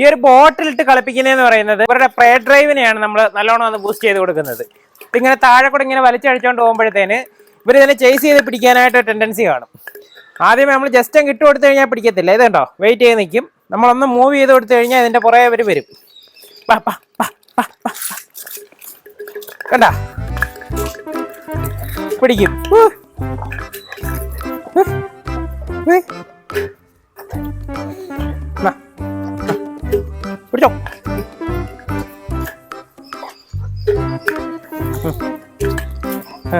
ഈ ഒരു ബോട്ടിലിട്ട് കളിപ്പിക്കുന്നതെന്ന് പറയുന്നത് ഇവരുടെ പ്രേ ഡ്രൈവിനെയാണ് നമ്മൾ നല്ലോണം ഒന്ന് ബൂസ്റ്റ് ചെയ്ത് കൊടുക്കുന്നത്. ഇങ്ങനെ താഴെ കൂടെ ഇങ്ങനെ വലിച്ചടിച്ചോണ്ട് പോകുമ്പോഴത്തേന് ഇവർ ഇതിനെ ചേസ് ചെയ്ത് പിടിക്കാനായിട്ട് ടെൻഡൻസി കാണും. ആദ്യമേ നമ്മൾ ജസ്റ്റ് അങ്ങ് ഇട്ട് കൊടുത്തു കഴിഞ്ഞാൽ പിടിക്കത്തില്ല. ഇത് കണ്ടോ? വെയിറ്റ് ചെയ്ത് നിൽക്കും നമ്മളൊന്ന് മൂവ് ചെയ്ത് കൊടുത്തു കഴിഞ്ഞാൽ ഇതിന്റെ പുറകെ അവർ വരും. കണ്ടാ? പിടിക്കും. ഇത്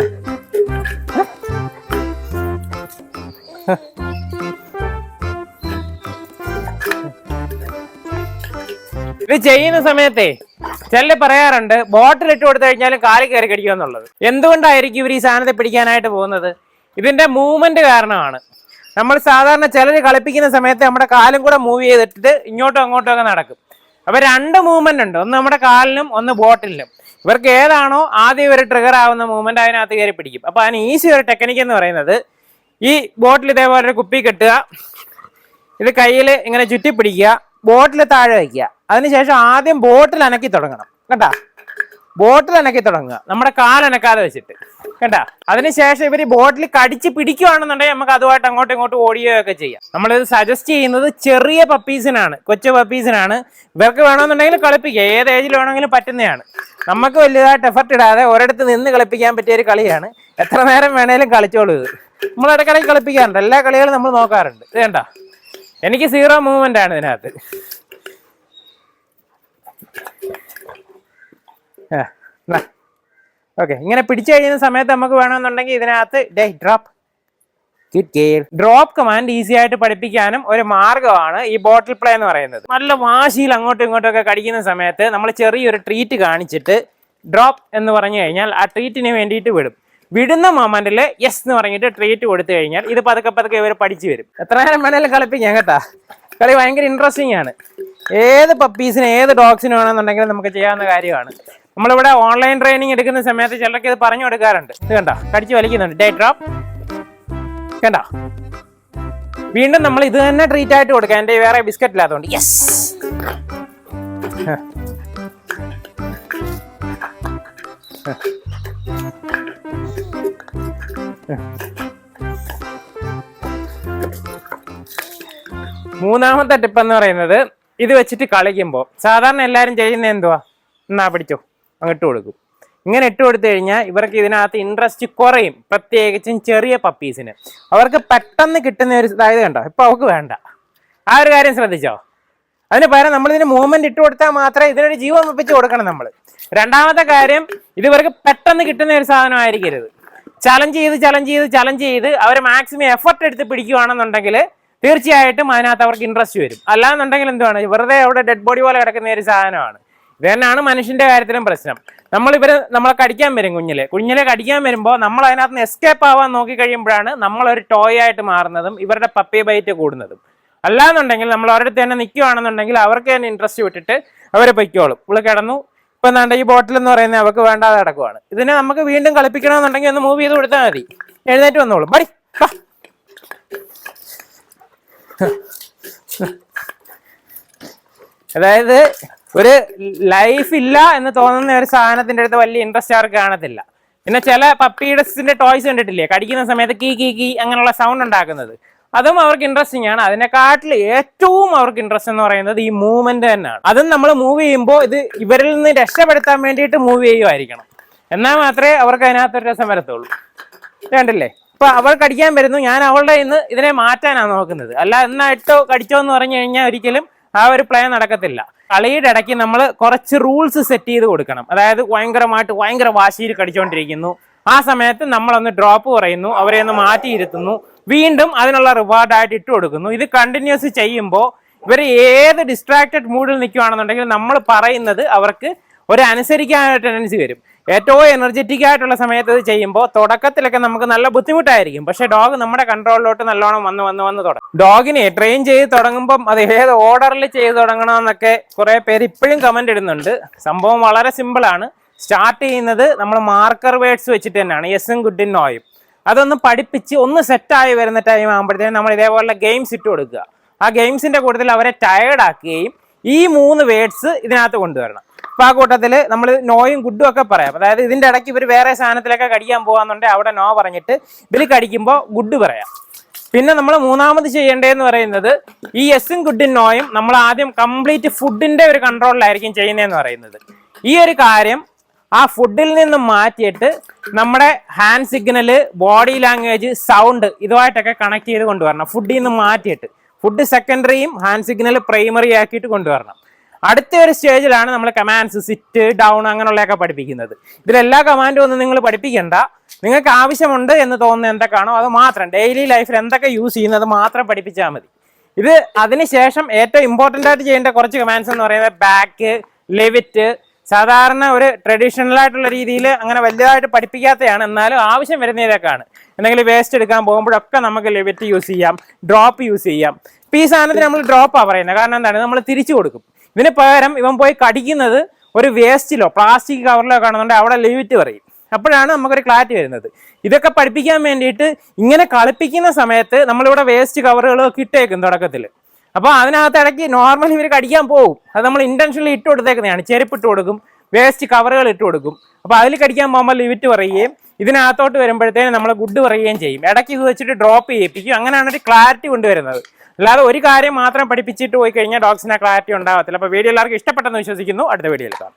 ചെയ്യുന്ന സമയത്തെ ചില പറയാറുണ്ട് ബോട്ടിൽ ഇട്ട് കൊടുത്തു കഴിഞ്ഞാലും കാൽ കയറി കടിക്കുക എന്നുള്ളത്. എന്തുകൊണ്ടായിരിക്കും ഇവർ ഈ സാധനത്തെ പിടിക്കാനായിട്ട് പോകുന്നത്? ഇതിന്റെ മൂവ്മെന്റ് കാരണമാണ്. നമ്മൾ സാധാരണ ചിലർ കളിപ്പിക്കുന്ന സമയത്ത് നമ്മുടെ കാലും കൂടെ മൂവ് ചെയ്തിട്ട് ഇങ്ങോട്ടും അങ്ങോട്ടും ഒക്കെ നടക്കും. അപ്പൊ രണ്ട് മൂവ്മെന്റ് ഉണ്ട്. ഒന്ന് നമ്മുടെ കാലിനും ഒന്ന് ബോട്ടിലിനും ഇവർക്ക് ഏതാണോ ആദ്യം ഇവർ ട്രിഗർ ആവുന്ന മൂവ്മെന്റ് അതിനകത്ത് കയറി പിടിക്കും. അപ്പൊ അതിന് ഈസി ഒരു ടെക്നിക്ക് എന്ന് പറയുന്നത് ഈ ബോട്ടിൽ ഇതേപോലെ ഒരു കുപ്പി കെട്ടുക ഇത് കയ്യിൽ ഇങ്ങനെ ചുറ്റി പിടിക്കുക ബോട്ടിൽ താഴെ വയ്ക്കുക. അതിനുശേഷം ആദ്യം ബോട്ടിൽ അനക്കി തുടങ്ങണം. കേട്ടാ? ബോട്ടിൽ അനക്കി തുടങ്ങുക. നമ്മുടെ കാലനക്കാതെ വെച്ചിട്ട്. കേട്ട അതിനുശേഷം ഇവർ ബോട്ടിൽ കടിച്ച് പിടിക്കുകയാണെന്നുണ്ടെങ്കിൽ നമുക്ക് അതുമായിട്ട് അങ്ങോട്ടും ഇങ്ങോട്ടും ഓടിയൊക്കെ ചെയ്യാം. നമ്മളിത് സജസ്റ്റ് ചെയ്യുന്നത് ചെറിയ പപ്പീസിനാണ് കൊച്ചു പപ്പീസിനാണ് ഇവർക്ക് വേണമെന്നുണ്ടെങ്കിൽ കളിപ്പിക്കുക ഏത് ഏജിൽ വേണമെങ്കിലും പറ്റുന്നതാണ്. നമുക്ക് വലുതായിട്ട് എഫർട്ട് ഇടാതെ ഒരിടത്ത് നിന്ന് കളിപ്പിക്കാൻ പറ്റിയ ഒരു കളിയാണ്. എത്ര നേരം വേണേലും കളിച്ചോളൂ ഇത്. നമ്മൾ ഇടയ്ക്കിടയ്ക്ക് കളിപ്പിക്കാറുണ്ട്. എല്ലാ കളികളും നമ്മൾ നോക്കാറുണ്ട്. ഇത് എനിക്ക് സീറോ മൂവ്മെന്റ് ആണ് ഇതിനകത്ത്. ഓക്കെ ഇങ്ങനെ പിടിച്ചു കഴിയുന്ന സമയത്ത് നമുക്ക് വേണമെന്നുണ്ടെങ്കിൽ ഇതിനകത്ത് ഡേ ഡ്രോപ്പ് ഡ്രോപ്പ് കമാൻഡ് ഈസി ആയിട്ട് പഠിപ്പിക്കാനും ഒരു മാർഗമാണ് ഈ ബോട്ടിൽ പ്ലേ എന്ന് പറയുന്നത്. നല്ല വാശിയിൽ അങ്ങോട്ടും ഇങ്ങോട്ടും ഒക്കെ കടിക്കുന്ന സമയത്ത് നമ്മൾ ചെറിയൊരു ട്രീറ്റ് കാണിച്ചിട്ട് ഡ്രോപ്പ് എന്ന് പറഞ്ഞു കഴിഞ്ഞാൽ ആ ട്രീറ്റിന് വേണ്ടിയിട്ട് വിടും. വിടുന്ന മൊമെന്റിൽ യെസ് എന്ന് പറഞ്ഞിട്ട് ട്രീറ്റ് കൊടുത്തു കഴിഞ്ഞാൽ ഇത് പതുക്കെ പതുക്കെ ഇവർ പഠിച്ചു വരും. എത്ര നേരം വേണേലും കളിപ്പിക്കാം കേട്ടാ. കളി ഭയങ്കര ഇൻട്രസ്റ്റിംഗ് ആണ്. ഏത് പപ്പീസിന് ഏത് ഡോഗ്സിന് വേണമെന്നുണ്ടെങ്കിലും നമുക്ക് ചെയ്യാവുന്ന കാര്യമാണ്. നമ്മളിവിടെ ഓൺലൈൻ ട്രെയിനിങ് എടുക്കുന്ന സമയത്ത് ചിലർക്ക് ഇത് പറഞ്ഞു കൊടുക്കാറുണ്ട്. ഇത് കണ്ട? കടിച്ച് വലിക്കുന്നുണ്ട്. ഡേ ഡ്രോപ്പ് കണ്ട? വീണ്ടും നമ്മൾ ഇത് തന്നെ ട്രീറ്റ് ആയിട്ട് കൊടുക്കാം. എന്റെ വേറെ ബിസ്ക്കറ്റ് ഇല്ലാത്തതുകൊണ്ട് യെസ് മൂന്നാമത്തെ ടിപ്പ് എന്ന് പറയുന്നത് ഇത് വെച്ചിട്ട് കളിക്കുമ്പോൾ സാധാരണ എല്ലാവരും ചെയ്യുന്ന എന്തുവാ? എന്നാ പിടിച്ചോ. അങ്ങോട്ട് കൊടുക്കും. ഇങ്ങനെ ഇട്ട് കൊടുത്തു കഴിഞ്ഞാൽ ഇവർക്ക് ഇതിനകത്ത് ഇൻട്രസ്റ്റ് കുറയും പ്രത്യേകിച്ചും ചെറിയ പപ്പീസിന് അവർക്ക് പെട്ടെന്ന് കിട്ടുന്ന ഒരു ഇതായത് കണ്ടോ? ഇപ്പൊ അവർക്ക് വേണ്ട. ആ ഒരു കാര്യം ശ്രദ്ധിച്ചോ? അതിന് പകരം നമ്മൾ ഇതിന് മൂവ്മെന്റ് ഇട്ട് കൊടുത്താൽ മാത്രമേ ഇതിനൊരു ജീവൻ ഒപ്പിച്ച് കൊടുക്കണം നമ്മൾ. രണ്ടാമത്തെ കാര്യം ഇത് ഇവർക്ക് പെട്ടെന്ന് കിട്ടുന്ന ഒരു സാധനമായിരിക്കരുത്. ചലഞ്ച് ചെയ്ത് ചലഞ്ച് ചെയ്ത് ചലഞ്ച് ചെയ്ത് അവർ മാക്സിമം എഫർട്ട് എടുത്ത് പിടിക്കുകയാണെന്നുണ്ടെങ്കിൽ തീർച്ചയായിട്ടും അതിനകത്ത് അവർക്ക് ഇൻട്രസ്റ്റ് വരും. അല്ലാന്നുണ്ടെങ്കിൽ എന്തുവാണ്? വെറുതെ അവിടെ ഡെഡ് ബോഡി പോലെ കിടക്കുന്ന ഒരു സാധനമാണ്. ഇത് തന്നെയാണ് മനുഷ്യന്റെ കാര്യത്തിലും പ്രശ്നം. നമ്മൾ ഇവർ നമ്മളെ കടിക്കാൻ വരും കുഞ്ഞിലെ. കുഞ്ഞിലെ കടിക്കാൻ വരുമ്പോൾ നമ്മൾ അതിനകത്ത് നിന്ന് എസ്കേപ്പ് ആവാൻ നോക്കി കഴിയുമ്പോഴാണ് നമ്മൾ ഒരു ടോയ് ആയിട്ട് മാറുന്നതും ഇവരുടെ പപ്പി ബൈറ്റ് കൂടുന്നതും. അല്ലാന്നുണ്ടെങ്കിൽ നമ്മൾ അവരുടെ തന്നെ നിൽക്കുകയാണെന്നുണ്ടെങ്കിൽ അവർക്ക് തന്നെ ഇൻട്രസ്റ്റ് വിട്ടിട്ട് അവരെ പൊയ്ക്കോളും. ഇവൾ കിടന്നു. ഇപ്പൊ എന്താണ്ട് ഈ ബോട്ടിൽ എന്ന് പറയുന്നത് അവർക്ക് വേണ്ടാതെ കിടക്കുവാണ്. ഇതിനെ നമുക്ക് വീണ്ടും കളിപ്പിക്കണമെന്നുണ്ടെങ്കിൽ ഒന്ന് മൂവ് ചെയ്ത് കൊടുത്താൽ മതി. എഴുന്നേറ്റ് വന്നോളും. വാ. അതായത് ഒരു ലൈഫ് ഇല്ല എന്ന് തോന്നുന്ന ഒരു സാധനത്തിന്റെ അടുത്ത് വലിയ ഇൻട്രസ്റ്റ് അവർക്ക് കാണത്തില്ല. പിന്നെ ചില പപ്പീഡസിന്റെ ടോയ്സ് കണ്ടിട്ടില്ലേ? കടിക്കുന്ന സമയത്ത് കീ കീ കീ അങ്ങനെയുള്ള സൗണ്ട് ഉണ്ടാക്കുന്നത്. അതും അവർക്ക് ഇൻട്രസ്റ്റിംഗ് ആണ്. അതിനെക്കാട്ടിൽ ഏറ്റവും അവർക്ക് ഇൻട്രസ്റ്റ് എന്ന് പറയുന്നത് ഈ മൂവ്മെന്റ് തന്നെയാണ്. അതും നമ്മൾ മൂവ് ചെയ്യുമ്പോൾ ഇത് ഇവരിൽ നിന്ന് രക്ഷപ്പെടുത്താൻ വേണ്ടിയിട്ട് മൂവ് ചെയ്യുമായിരിക്കണം എന്നാൽ മാത്രമേ അവർക്ക് അതിനകത്തൊരു രസം വരത്തുള്ളൂ. കണ്ടില്ലേ? അപ്പൊ അവൾ കടിക്കാൻ വരുന്നു ഞാൻ അവളുടെ ഇന്ന് ഇതിനെ മാറ്റാനാണ് നോക്കുന്നത്. അല്ല എന്നാ ഇട്ടോ കടിച്ചോ എന്ന് പറഞ്ഞു കഴിഞ്ഞാൽ ഒരിക്കലും ആ ഒരു പ്ലേ നടക്കത്തില്ല. കളിയുടെ ഇടയ്ക്ക് നമ്മൾ കുറച്ച് റൂൾസ് സെറ്റ് ചെയ്ത് കൊടുക്കണം. അതായത് ഭയങ്കരമായിട്ട് ഭയങ്കര വാശിയിൽ കടിച്ചുകൊണ്ടിരിക്കുന്നു ആ സമയത്ത് നമ്മളൊന്ന് ഡ്രോപ്പ് പറയുന്നു അവരെ ഒന്ന് മാറ്റിയിരുത്തുന്നു വീണ്ടും അതിനുള്ള റിവാർഡായിട്ട് ഇട്ട് കൊടുക്കുന്നു. ഇത് കണ്ടിന്യൂസ് ചെയ്യുമ്പോൾ ഇവർ ഏത് ഡിസ്ട്രാക്റ്റഡ് മൂഡിൽ നിൽക്കുകയാണെന്നുണ്ടെങ്കിൽ നമ്മൾ പറയുന്നത് അവർക്ക് ഒരു അനുസരിക്കാനുള്ള ടെൻഡൻസി വരും. ഏറ്റവും എനർജറ്റിക് ആയിട്ടുള്ള സമയത്ത് ഇത് ചെയ്യുമ്പോൾ തുടക്കത്തിലൊക്കെ നമുക്ക് നല്ല ബുദ്ധിമുട്ടായിരിക്കും. പക്ഷെ ഡോഗ് നമ്മുടെ കൺട്രോളിലോട്ട് നല്ലോണം വന്ന് വന്ന് വന്ന് തുടങ്ങും. ഡോഗിനെ ട്രെയിൻ ചെയ്ത് തുടങ്ങുമ്പം അത് ഏത് ഓർഡറിൽ ചെയ്ത് തുടങ്ങണമെന്നൊക്കെ കുറെ പേര് ഇപ്പോഴും കമന്റ് ഇടുന്നുണ്ട്. സംഭവം വളരെ സിമ്പിൾ ആണ്. സ്റ്റാർട്ട് ചെയ്യുന്നത് നമ്മൾ മാർക്കർ വേർഡ്സ് വെച്ചിട്ട് തന്നെയാണ്. യെസും ഗുഡിൻ നോയും അതൊന്ന് പഠിപ്പിച്ച് ഒന്ന് സെറ്റായി വരുന്ന ടൈം ആകുമ്പോഴത്തേനും നമ്മൾ ഇതേപോലെ ഗെയിംസ് ഇട്ട് കൊടുക്കുക. ആ ഗെയിംസിന്റെ കൂട്ടത്തിൽ അവരെ ടയേർഡ് ആക്കുകയും ഈ മൂന്ന് വേർഡ്സ് ഇതിനകത്ത് കൊണ്ടുവരണം. അപ്പൊ നമ്മൾ നോയും ഗുഡും ഒക്കെ പറയാം. അതായത് ഇതിന്റെ ഇടയ്ക്ക് ഇവർ വേറെ സാധനത്തിലൊക്കെ കടിക്കാൻ പോകാന്നുണ്ടെങ്കിൽ അവിടെ നോ പറഞ്ഞിട്ട് ഇതിൽ കടിക്കുമ്പോൾ ഗുഡ് പറയാം. പിന്നെ നമ്മൾ മൂന്നാമത് ചെയ്യേണ്ടതെന്ന് പറയുന്നത് ഈ എസും ഗുഡും നോയും നമ്മൾ ആദ്യം കംപ്ലീറ്റ് ഫുഡിന്റെ ഒരു കൺട്രോളിലായിരിക്കും ചെയ്യുന്നതെന്ന് പറയുന്നത്. ഈ ഒരു കാര്യം ആ ഫുഡിൽ നിന്ന് മാറ്റിയിട്ട് നമ്മുടെ hand signal body language sound ഇതുമായിട്ടൊക്കെ connect ചെയ്ത് കൊണ്ടുവരണം. ഫുഡിൽ നിന്ന് മാറ്റിയിട്ട്. ഫുഡ് സെക്കൻഡറിയും ഹാൻഡ് സിഗ്നൽ പ്രൈമറി ആക്കിയിട്ട് കൊണ്ടുവരണം. അടുത്ത ഒരു സ്റ്റേജിലാണ് നമ്മൾ കമാൻഡ്സ് സിറ്റ് ഡൗൺ അങ്ങനെയുള്ളതൊക്കെ പഠിപ്പിക്കുന്നത്. ഇതിലെല്ലാ കമാൻഡും ഒന്നും നിങ്ങൾ പഠിപ്പിക്കേണ്ട. നിങ്ങൾക്ക് ആവശ്യമുണ്ട് എന്ന് തോന്നുന്ന എന്തൊക്കെയാണോ അത് മാത്രം. ഡെയിലി ലൈഫിൽ എന്തൊക്കെ യൂസ് ചെയ്യുന്നത് മാത്രം പഠിപ്പിച്ചാൽ മതി. ഇത് അതിനുശേഷം ഏറ്റവും ഇമ്പോർട്ടന്റ് ആയിട്ട് ചെയ്യേണ്ട കുറച്ച് കമാൻഡ്സ് എന്ന് പറയുന്നത് ബാക്ക് ലെവിറ്റ് സാധാരണ ഒരു ട്രഡീഷണൽ ആയിട്ടുള്ള രീതിയിൽ അങ്ങനെ വലുതായിട്ട് പഠിപ്പിക്കാത്തതാണ്. എന്നാലും ആവശ്യം വരുന്നതിലേക്കാണ് എന്തെങ്കിലും വേസ്റ്റ് എടുക്കാൻ പോകുമ്പോഴൊക്കെ നമുക്ക് ലെവിറ്റ് യൂസ് ചെയ്യാം ഡ്രോപ്പ് യൂസ് ചെയ്യാം. ഇപ്പം ഈ സാധനത്തിന് നമ്മൾ ഡ്രോപ്പാണ് പറയുന്നത്. കാരണം എന്താണ്? നമ്മൾ തിരിച്ചു കൊടുക്കും. ഇതിന് പകരം ഇവൻ പോയി കടിക്കുന്നത് ഒരു വേസ്റ്റിലോ പ്ലാസ്റ്റിക് കവറിലോ കാണുന്നുണ്ടെങ്കിൽ അവിടെ ലിമിറ്റ് പറയും. അപ്പോഴാണ് നമുക്കൊരു ക്ലാരിറ്റി വരുന്നത്. ഇതൊക്കെ പഠിപ്പിക്കാൻ വേണ്ടിയിട്ട് ഇങ്ങനെ കളിപ്പിക്കുന്ന സമയത്ത് നമ്മളിവിടെ വേസ്റ്റ് കവറുകളൊക്കെ ഇട്ടേക്കും തുടക്കത്തിൽ അപ്പോൾ അതിനകത്ത് ഇടയ്ക്ക് നോർമലി ഇവർ കടിക്കാൻ പോകും അത് നമ്മൾ ഇന്റൻഷനിൽ ഇട്ട് കൊടുത്തേക്കുന്നതാണ്. ചെരുപ്പ് ഇട്ട് കൊടുക്കും വേസ്റ്റ് കവറുകൾ ഇട്ട് കൊടുക്കും. അപ്പോൾ അതിൽ കടിക്കാൻ പോകുമ്പോൾ ലിമിറ്റ് പറയുകയും ഇതിനകത്തോട്ട് വരുമ്പോഴത്തേനും നമ്മൾ ഗുഡ് പറയുകയും ചെയ്യും. ഇടയ്ക്ക് വെച്ചിട്ട് ഡ്രോപ്പ് ചെയ്യിപ്പിക്കും. അങ്ങനെയാണ് ഒരു ക്ലാരിറ്റി കൊണ്ടുവരുന്നത്. അല്ലാതെ ഒരു കാര്യം മാത്രം പഠിപ്പിച്ചിട്ട് പോയി കഴിഞ്ഞാൽ ഡോഗ്സിന് ക്ലാരിറ്റി ഉണ്ടാകത്തില്ല അപ്പോൾ വീഡിയോ എല്ലാവർക്കും ഇഷ്ടപ്പെട്ടെന്ന് വിശ്വസിക്കുന്നു. അടുത്ത വീഡിയോയിൽ കാണാം.